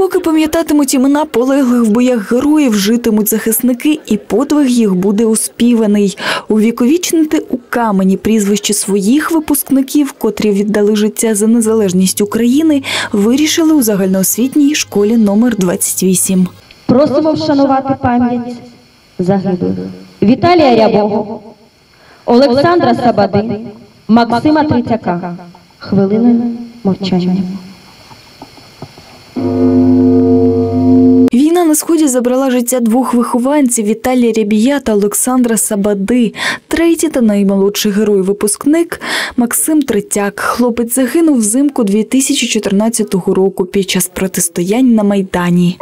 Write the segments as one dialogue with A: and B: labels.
A: Поки пам'ятатимуть імена полеглих в боях героїв, житимуть захисники, і подвиг їх буде успіваний. Увіковічнити у камені прізвище своїх випускників, котрі віддали життя за незалежність України, вирішили у загальноосвітній школі номер 28.
B: Просимо вшанувати пам'ять загиблих Віталія Рябого, Олександра Сабади, Максима Тритяка. Хвилиною мовчання.
A: Сході забрала життя двох вихованців Віталія Рябія та Олександра Сабади. Третій та наймолодший герой-випускник Максим Третяк. Хлопець загинув взимку 2014 року під час протистоянь на Майдані.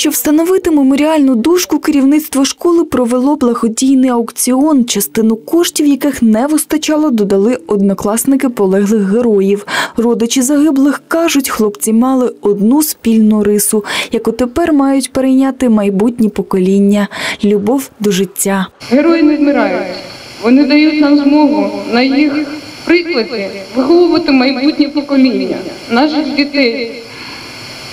A: Щоб встановити меморіальну дошку, керівництво школи провело благодійний аукціон, частину коштів яких не вистачало, додали однокласники полеглих героїв. Родичі загиблих кажуть, хлопці мали одну спільну рису, яку тепер мають перейняти майбутні покоління любов до життя.
C: Герої не вмирають. Вони дають нам змогу на їх прикладі виховувати майбутнє покоління, наших дітей.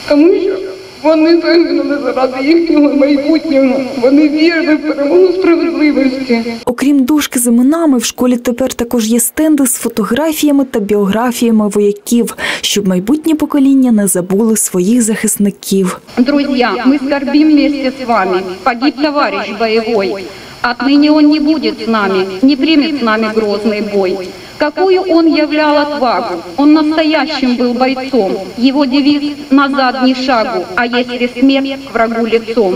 C: Тому що вони загинули заради їхнього майбутнього. Вони вірили в перемогу справедливості.
A: Окрім дужки з іменами, в школі тепер також є стенди з фотографіями та біографіями вояків, щоб майбутнє покоління не забули своїх захисників.
D: Друзі, ми скорбим вместе з вами. Погиб товариш боевой. Отныне он не будет с нами, не примет с нами грозный бой. Какую он являл отвагу? Он настоящим был бойцом. Его девиз «назад ни шагу», а если смерть врагу лицом.